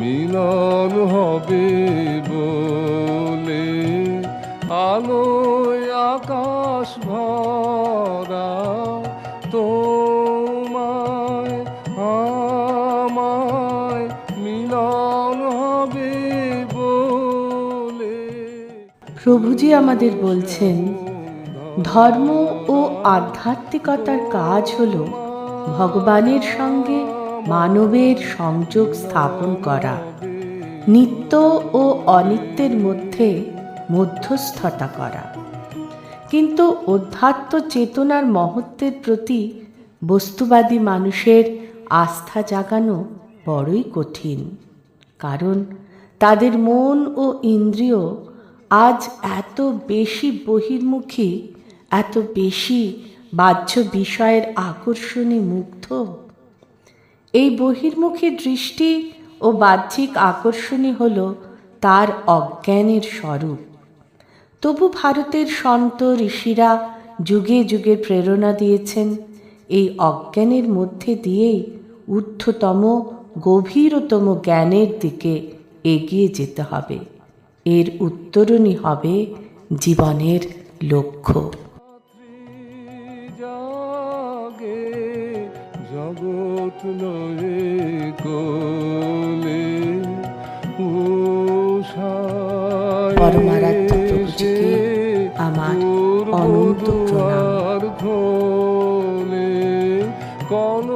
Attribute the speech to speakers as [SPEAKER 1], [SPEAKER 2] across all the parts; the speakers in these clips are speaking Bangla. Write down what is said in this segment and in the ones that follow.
[SPEAKER 1] মিলন হবে তোমায় আমায় মিলন হবে
[SPEAKER 2] প্রভুজি আমাদের বলছেন ধর্ম ও আধ্যাত্মিকতার কাজ হল ভগবানের সঙ্গে মানবের সংযোগ স্থাপন করা। নিত্য ও অনিত্যের মধ্যে মধ্যস্থতা করা। কিন্তু অধ্যাত্ম চেতনার মহত্বের প্রতি বস্তুবাদী মানুষের আস্থা জাগানো বড়ই কঠিন। কারণ তাদের মন ও ইন্দ্রিয় আজ এত বেশি বহির্মুখী এত বেশি বাহ্য বিষয়ের আকর্ষণে মুগ্ধ? এই বহির্মুখী দৃষ্টি ও বাহ্যিক আকর্ষণই হল তার অজ্ঞানের স্বরূপ। তবু ভারতের সন্ত ঋষিরা যুগে যুগে প্রেরণা দিয়েছেন, এই অজ্ঞানের মধ্যে দিয়েই ঊর্ধ্বতম, গভীরতম জ্ঞানের দিকে এগিয়ে যেতে হবে। এর উত্তরণই হবে জীবনের লক্ষ্য।
[SPEAKER 1] লয়ে কোলে
[SPEAKER 2] পরমারাধ্য প্রভুজিকে আমার অনন্ত প্রণাম।
[SPEAKER 1] কন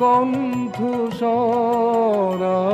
[SPEAKER 1] কণ্ঠ সরা